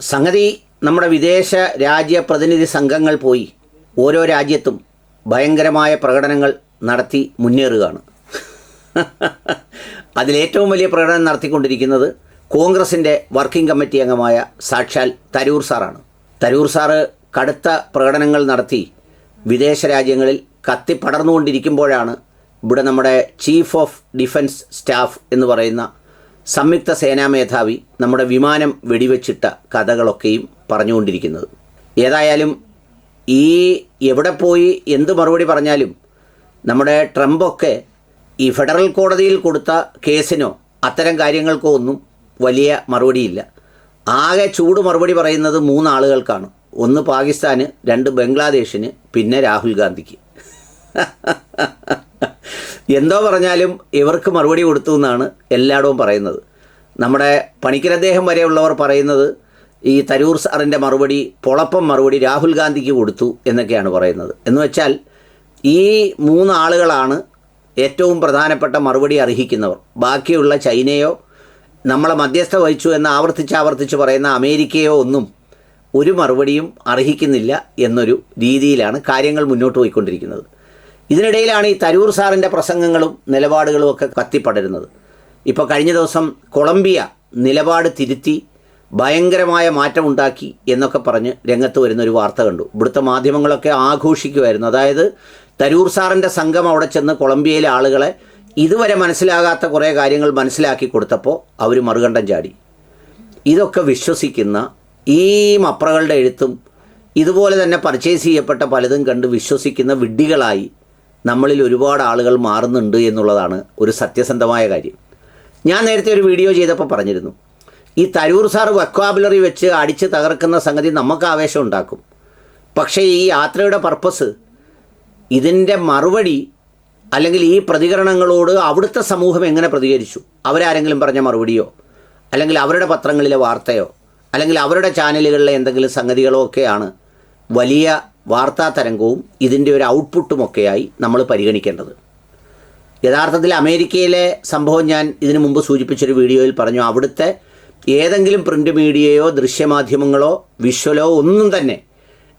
സംഗതി നമ്മുടെ വിദേശ രാജ്യ പ്രതിനിധി സംഘങ്ങൾ പോയി ഓരോ രാജ്യത്തും ഭയങ്കരമായ പ്രകടനങ്ങൾ നടത്തി മുന്നേറുകയാണ്. അതിലേറ്റവും വലിയ പ്രകടനം നടത്തിക്കൊണ്ടിരിക്കുന്നത് കോൺഗ്രസിന്റെ വർക്കിംഗ് കമ്മിറ്റി അംഗമായ സാക്ഷാൽ തരൂർ സാറാണ്. തരൂർ സാറ് കടുത്ത പ്രകടനങ്ങൾ നടത്തി വിദേശ രാജ്യങ്ങളിൽ കത്തിപ്പടർന്നുകൊണ്ടിരിക്കുമ്പോഴാണ് ഇവിടെ നമ്മുടെ ചീഫ് ഓഫ് ഡിഫൻസ് സ്റ്റാഫ് എന്ന് പറയുന്ന സംയുക്ത സേനാ മേധാവി നമ്മുടെ വിമാനം വെടിവെച്ചിട്ട കഥകളൊക്കെയും പറഞ്ഞുകൊണ്ടിരിക്കുന്നത്. ഏതായാലും ഈ എവിടെ പോയി എന്ത് മറുപടി പറഞ്ഞാലും നമ്മുടെ ട്രംപൊക്കെ ഈ ഫെഡറൽ കോടതിയിൽ കൊടുത്ത കേസിനോ അത്തരം കാര്യങ്ങൾക്കോ ഒന്നും വലിയ മറുപടിയില്ല. ആകെ ചൂട് മറുപടി പറയുന്നത് മൂന്നാളുകൾക്കാണ്. ഒന്ന് പാകിസ്ഥാന് രണ്ട് ബംഗ്ലാദേശിന് പിന്നെ രാഹുൽ ഗാന്ധിക്ക്. എന്തോ പറഞ്ഞാലും ഇവർക്ക് മറുപടി കൊടുത്തു എന്നാണ് എല്ലായിടവും പറയുന്നത്. നമ്മുടെ പണിക്കരദ്ദേഹം വരെയുള്ളവർ പറയുന്നത് ഈ തരൂർ സാറിന്റെ മറുപടി പൊളപ്പം മറുപടി രാഹുൽ ഗാന്ധിക്ക് കൊടുത്തു എന്നൊക്കെയാണ് പറയുന്നത്. എന്ന് വെച്ചാൽ ഈ മൂന്നാളുകളാണ് ഏറ്റവും പ്രധാനപ്പെട്ട മറുപടി അർഹിക്കുന്നവർ. ബാക്കിയുള്ള ചൈനയോ നമ്മളെ മധ്യസ്ഥ വഹിച്ചു എന്ന് ആവർത്തിച്ച് ആവർത്തിച്ച് പറയുന്ന അമേരിക്കയോ ഒന്നും ഒരു മറുപടിയും അർഹിക്കുന്നില്ല എന്നൊരു രീതിയിലാണ് കാര്യങ്ങൾ മുന്നോട്ട് പോയിക്കൊണ്ടിരിക്കുന്നത്. ഇതിനിടയിലാണ് ഈ തരൂർ സാറിന്റെ പ്രസംഗങ്ങളും നിലപാടുകളും ഒക്കെ കത്തിപ്പടരുന്നത്. ഇപ്പോൾ കഴിഞ്ഞ ദിവസം കൊളംബിയ നിലപാട് തിരുത്തി ഭയങ്കരമായ മാറ്റമുണ്ടാക്കി എന്നൊക്കെ പറഞ്ഞ് രംഗത്ത് വരുന്ന ഒരു വാർത്ത കണ്ടു. ഇവിടുത്തെ മാധ്യമങ്ങളൊക്കെ ആഘോഷിക്കുമായിരുന്നു അതായത് തരൂർ സാറിന്റെ സംഘം അവിടെ ചെന്ന് കൊളംബിയയിലെ ആളുകളെ ഇതുവരെ മനസ്സിലാകാത്ത കുറേ കാര്യങ്ങൾ മനസ്സിലാക്കി കൊടുത്തപ്പോൾ അവർ മറുകണ്ഠം ചാടി. ഇതൊക്കെ വിശ്വസിക്കുന്ന ഈ മപ്രകളുടെ എഴുത്തും ഇതുപോലെ തന്നെ പർച്ചേസ് ചെയ്യപ്പെട്ട പലതും കണ്ട് വിശ്വസിക്കുന്ന വിഡ്ഢികളായി നമ്മളിൽ ഒരുപാട് ആളുകൾ മാറുന്നുണ്ട് എന്നുള്ളതാണ് ഒരു സത്യസന്ധമായ കാര്യം. ഞാൻ നേരത്തെ ഒരു വീഡിയോ ചെയ്തപ്പോൾ പറഞ്ഞിരുന്നു. ഈ തരൂർ സാർ വക്വാബുലറി വെച്ച് അടിച്ച് തകർക്കുന്ന സംഗതി നമുക്ക് ആവേശം ഉണ്ടാക്കും. പക്ഷേ ഈ യാത്രയുടെ പർപ്പസ് ഇതിന്റെ മറുപടി അല്ലെങ്കിൽ ഈ പ്രതികരണങ്ങളോട് അവിടുത്തെ സമൂഹം എങ്ങനെ പ്രതികരിച്ചു? അവരാരെങ്കിലും പറഞ്ഞ മറുപടിയോ? അല്ലെങ്കിൽ അവരുടെ പത്രങ്ങളിലെ വാർത്തയോ? അല്ലെങ്കിൽ അവരുടെ ചാനലുകളിലെ എന്തെങ്കിലും സംഗതികളോ ഒക്കെയാണ് വലിയ വാർത്താ തരംഗവും ഇതിന്റെ ഒരു ഔട്ട്പുട്ടുമൊക്കെയായി നമ്മൾ പരിഗണിക്കേണ്ടത്. യഥാർത്ഥത്തിൽ അമേരിക്കയിലെ സംഭവം ഞാൻ ഇതിനു മുമ്പ് സൂചിപ്പിച്ചൊരു വീഡിയോയിൽ പറഞ്ഞു. അവിടുത്തെ ഏതെങ്കിലും പ്രിന്റ് മീഡിയയോ ദൃശ്യമാധ്യമങ്ങളോ വിഷ്വലോ ഒന്നും തന്നെ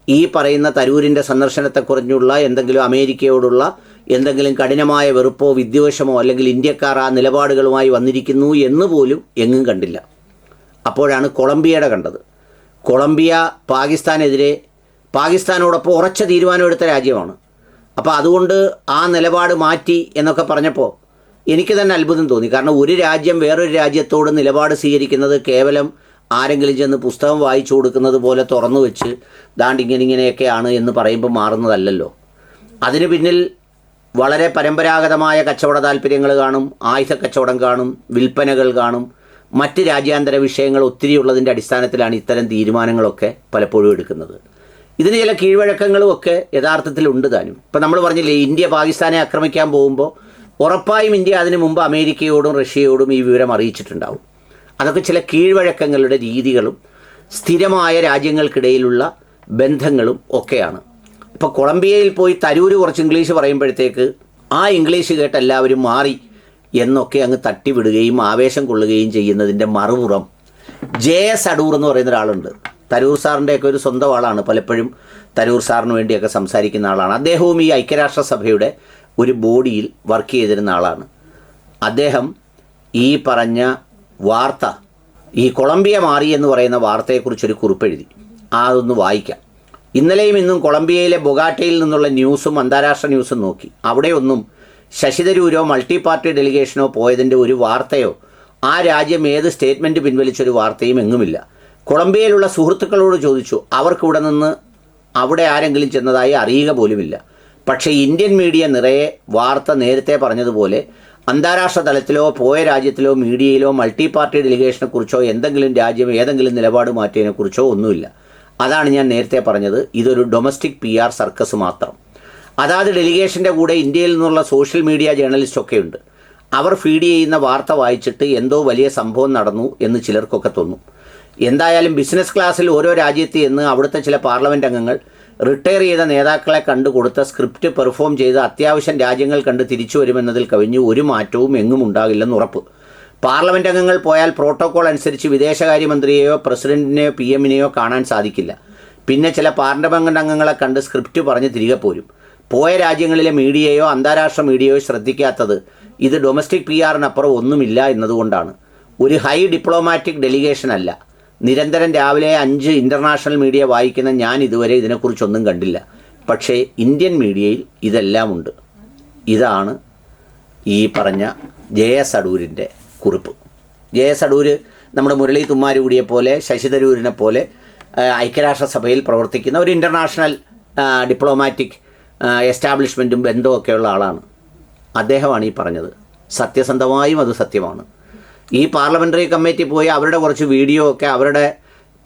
ഈ പറയുന്ന തരൂരിന്റെ സന്ദർശനത്തെക്കുറിച്ചുള്ള എന്തെങ്കിലും അമേരിക്കയോടുള്ള എന്തെങ്കിലും കഠിനമായ വെറുപ്പോ വിദ്വേഷമോ അല്ലെങ്കിൽ ഇന്ത്യക്കാർ ആ നിലപാടുകളുമായി വന്നിരിക്കുന്നു എന്ന് പോലും എങ്ങും കണ്ടില്ല. അപ്പോഴാണ് കൊളംബിയയുടെ കണ്ടത്. കൊളംബിയ പാകിസ്ഥാനെതിരെ പാകിസ്ഥാനോടൊപ്പം ഉറച്ച തീരുമാനമെടുത്ത രാജ്യമാണ്. അപ്പോൾ അതുകൊണ്ട് ആ നിലപാട് മാറ്റി എന്നൊക്കെ പറഞ്ഞപ്പോൾ എനിക്ക് തന്നെ അത്ഭുതം തോന്നി. കാരണം ഒരു രാജ്യം വേറൊരു രാജ്യത്തോട് നിലപാട് സ്വീകരിക്കുന്നത് കേവലം ആരെങ്കിലും ചെന്ന് പുസ്തകം വായിച്ചു കൊടുക്കുന്നത് പോലെ തുറന്നു വെച്ച് ദാണ്ട് ഇങ്ങനെ ഇങ്ങനെയൊക്കെയാണ് എന്ന് പറയുമ്പോൾ മാറുന്നതല്ലല്ലോ. അതിന് പിന്നിൽ വളരെ പരമ്പരാഗതമായ കച്ചവട താല്പര്യങ്ങൾ കാണും ആയുധ കച്ചവടം കാണും വിൽപ്പനകൾ കാണും. മറ്റ് രാജ്യാന്തര വിഷയങ്ങൾ ഒത്തിരി ഉള്ളതിന്റെ അടിസ്ഥാനത്തിലാണ് ഇത്തരം തീരുമാനങ്ങളൊക്കെ പലപ്പോഴും എടുക്കുന്നത്. ഇതിന് ചില കീഴ്വഴക്കങ്ങളും ഒക്കെ യഥാർത്ഥത്തിൽ ഉണ്ട് താനും ഇപ്പം നമ്മൾ പറഞ്ഞില്ലേ ഇന്ത്യ പാകിസ്ഥാനെ ആക്രമിക്കാൻ പോകുമ്പോൾ ഉറപ്പായും ഇന്ത്യ അതിനു മുമ്പ് അമേരിക്കയോടും റഷ്യയോടും ഈ വിവരം അറിയിച്ചിട്ടുണ്ടാവും. അതൊക്കെ ചില കീഴ്വഴക്കങ്ങളുടെ രീതികളും സ്ഥിരമായ രാജ്യങ്ങൾക്കിടയിലുള്ള ബന്ധങ്ങളും ഒക്കെയാണ്. ഇപ്പോൾ കൊളംബിയയിൽ പോയി തരൂര് കുറച്ച് ഇംഗ്ലീഷ് പറയുമ്പോഴത്തേക്ക് ആ ഇംഗ്ലീഷ് കേട്ട് എല്ലാവരും മാറി എന്നൊക്കെ അങ്ങ് തട്ടിവിടുകയും ആവേശം കൊള്ളുകയും ചെയ്യുന്നതിന്റെ മറുപുറം ജെ എസ് അടൂർ എന്ന് പറയുന്ന ഒരാളുണ്ട്. തരൂർ സാറിന്റെയൊക്കെ ഒരു സ്വന്തം ആളാണ്. പലപ്പോഴും തരൂർ സാറിന് വേണ്ടിയൊക്കെ സംസാരിക്കുന്ന ആളാണ്. അദ്ദേഹവും ഈ ഐക്യരാഷ്ട്രസഭയുടെ ഒരു ബോഡിയിൽ വർക്ക് ചെയ്തിരുന്ന ആളാണ്. അദ്ദേഹം ഈ പറഞ്ഞ വാർത്ത ഈ കൊളംബിയ മാറി എന്ന് പറയുന്ന വാർത്തയെക്കുറിച്ചൊരു കുറിപ്പെഴുതി. ആ അതൊന്ന് വായിക്കാം. ഇന്നലെയും ഇന്നും കൊളംബിയയിലെ ബൊഗാട്ടയിൽ നിന്നുള്ള ന്യൂസും അന്താരാഷ്ട്ര ന്യൂസും നോക്കി. അവിടെയൊന്നും ശശിതരൂരോ മൾട്ടി പാർട്ടി ഡെലിഗേഷനോ പോയതിന്റെ ഒരു വാർത്തയോ ആ രാജ്യം ഏത് സ്റ്റേറ്റ്മെന്റ് പിൻവലിച്ചൊരു വാർത്തയും എങ്ങുമില്ല. കൊളംബിയയിലുള്ള സുഹൃത്തുക്കളോട് ചോദിച്ചു അവർക്കിവിടെ നിന്ന് അവിടെ ആരെങ്കിലും ചെന്നതായി അറിയുക പോലുമില്ല. പക്ഷേ ഇന്ത്യൻ മീഡിയ നിറയെ വാർത്ത നേരത്തെ പറഞ്ഞതുപോലെ അന്താരാഷ്ട്ര തലത്തിലോ പോയ രാജ്യത്തിലോ മീഡിയയിലോ മൾട്ടി പാർട്ടി ഡെലിഗേഷനെക്കുറിച്ചോ എന്തെങ്കിലും രാജ്യം ഏതെങ്കിലും നിലപാട് മാറ്റിയതിനെക്കുറിച്ചോ ഒന്നുമില്ല. അതാണ് ഞാൻ നേരത്തെ പറഞ്ഞത്. ഇതൊരു ഡൊമസ്റ്റിക് പി ആർ സർക്കസ് മാത്രം. അതാത് ഡെലിഗേഷന്റെ കൂടെ ഇന്ത്യയിൽ നിന്നുള്ള സോഷ്യൽ മീഡിയ ജേർണലിസ്റ്റൊക്കെ ഉണ്ട് അവർ ഫീഡ് ചെയ്യുന്ന വാർത്ത വായിച്ചിട്ട് എന്തോ വലിയ സംഭവം നടന്നു എന്ന് ചിലർക്കൊക്കെ തോന്നും. എന്തായാലും ബിസിനസ് ക്ലാസ്സിൽ ഓരോ രാജ്യത്ത് എന്ന് അവിടുത്തെ ചില പാർലമെന്റ് അംഗങ്ങൾ റിട്ടയർ ചെയ്ത നേതാക്കളെ കണ്ടു കൊടുത്ത സ്ക്രിപ്റ്റ് പെർഫോം ചെയ്ത് അത്യാവശ്യം രാജ്യങ്ങൾ കണ്ട് തിരിച്ചു വരുമെന്നതിൽ കവിഞ്ഞ് ഒരു മാറ്റവും എങ്ങും ഉണ്ടാകില്ലെന്ന് ഉറപ്പ്. പാർലമെന്റ് അംഗങ്ങൾ പോയാൽ പ്രോട്ടോകോൾ അനുസരിച്ച് വിദേശകാര്യമന്ത്രിയെയോ പ്രസിഡന്റിനെയോ പി എമ്മിനെയോ കാണാൻ സാധിക്കില്ല. പിന്നെ ചില പാർലമെന്റ് അംഗങ്ങളെ കണ്ട് സ്ക്രിപ്റ്റ് പറഞ്ഞ് തിരികെ പോരും. പോയ രാജ്യങ്ങളിലെ മീഡിയയോ അന്താരാഷ്ട്ര മീഡിയയോ ശ്രദ്ധിക്കാത്തത് ഇത് ഡൊമസ്റ്റിക് പി ആറിനപ്പുറം ഒന്നുമില്ല എന്നതുകൊണ്ടാണ്. ഒരു ഹൈ ഡിപ്ലോമാറ്റിക് ഡെലിഗേഷൻ അല്ല. നിരന്തരം രാവിലെ അഞ്ച് ഇന്റർനാഷണൽ മീഡിയ വായിക്കുന്ന ഞാൻ ഇതുവരെ ഇതിനെക്കുറിച്ചൊന്നും കണ്ടില്ല. പക്ഷേ ഇന്ത്യൻ മീഡിയയിൽ ഇതെല്ലാം ഉണ്ട്. ഇതാണ് ഈ പറഞ്ഞ ജെ എസ് അടൂരിന്റെ കുറിപ്പ്. ജെ എസ് അടൂര് നമ്മുടെ മുരളി തുമ്മാരുകൂടിയെ പോലെ ശശി തരൂരിനെ പോലെ ഐക്യരാഷ്ട്രസഭയിൽ പ്രവർത്തിക്കുന്ന ഒരു ഇന്റർനാഷണൽ ഡിപ്ലോമാറ്റിക് എസ്റ്റാബ്ലിഷ്മെന്റും ബന്ധമൊക്കെയുള്ള ആളാണ്. അദ്ദേഹമാണ് ഈ പറഞ്ഞത്. സത്യസന്ധമായും അത് സത്യമാണ്. ഈ പാർലമെന്ററി കമ്മിറ്റി പോയി അവരുടെ കുറച്ച് വീഡിയോ ഒക്കെ അവരുടെ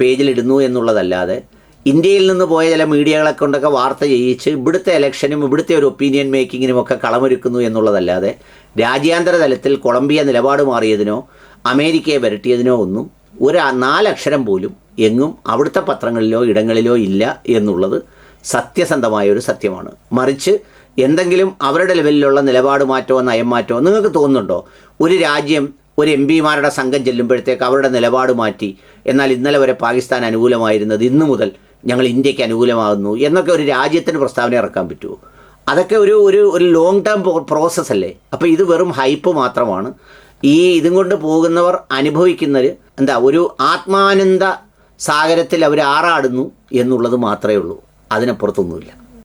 പേജിലിടുന്നു എന്നുള്ളതല്ലാതെ ഇന്ത്യയിൽ നിന്ന് പോയ ചില മീഡിയകളെ കൊണ്ടൊക്കെ വാർത്ത ചെയ്യിച്ച് ഇവിടുത്തെ ഇലക്ഷനും ഇവിടുത്തെ ഒരു ഒപ്പീനിയൻ മേക്കിങ്ങിനും ഒക്കെ കളമൊരുക്കുന്നു എന്നുള്ളതല്ലാതെ രാജ്യാന്തര തലത്തിൽ കൊളംബിയ നിലപാട് മാറിയതിനോ അമേരിക്കയെ വരട്ടിയതിനോ ഒന്നും ഒരു നാലക്ഷരം പോലും എങ്ങും അവിടുത്തെ പത്രങ്ങളിലോ ഇടങ്ങളിലോ ഇല്ല എന്നുള്ളത് സത്യസന്ധമായ ഒരു സത്യമാണ്. മറിച്ച് എന്തെങ്കിലും അവരുടെ ലെവലിലുള്ള നിലപാട് മാറ്റമോ നയം മാറ്റമോ നിങ്ങൾക്ക് തോന്നുന്നുണ്ടോ? ഒരു രാജ്യം ഒരു എം പിമാരുടെ സംഘം ചെല്ലുമ്പോഴത്തേക്ക് അവരുടെ നിലപാട് മാറ്റി. എന്നാൽ ഇന്നലെ വരെ പാകിസ്ഥാൻ അനുകൂലമായിരുന്നത് ഇന്നു മുതൽ ഞങ്ങൾ ഇന്ത്യയ്ക്ക് അനുകൂലമാകുന്നു എന്നൊക്കെ ഒരു രാജ്യത്തിന് പ്രസ്താവന ഇറക്കാൻ പറ്റുമോ? അതൊക്കെ ഒരു ഒരു ഒരു ലോങ് ടേം പ്രോസസ്സ് അല്ലേ? അപ്പോൾ ഇത് വെറും ഹൈപ്പ് മാത്രമാണ്. ഈ ഇതും കൊണ്ട് പോകുന്നവർ അനുഭവിക്കുന്നത് എന്താ? ഒരു ആത്മാനന്ദ സാഗരത്തിൽ അവർ ആറാടുന്നു എന്നുള്ളത് മാത്രമേ ഉള്ളൂ. അതിനപ്പുറത്തൊന്നുമില്ല.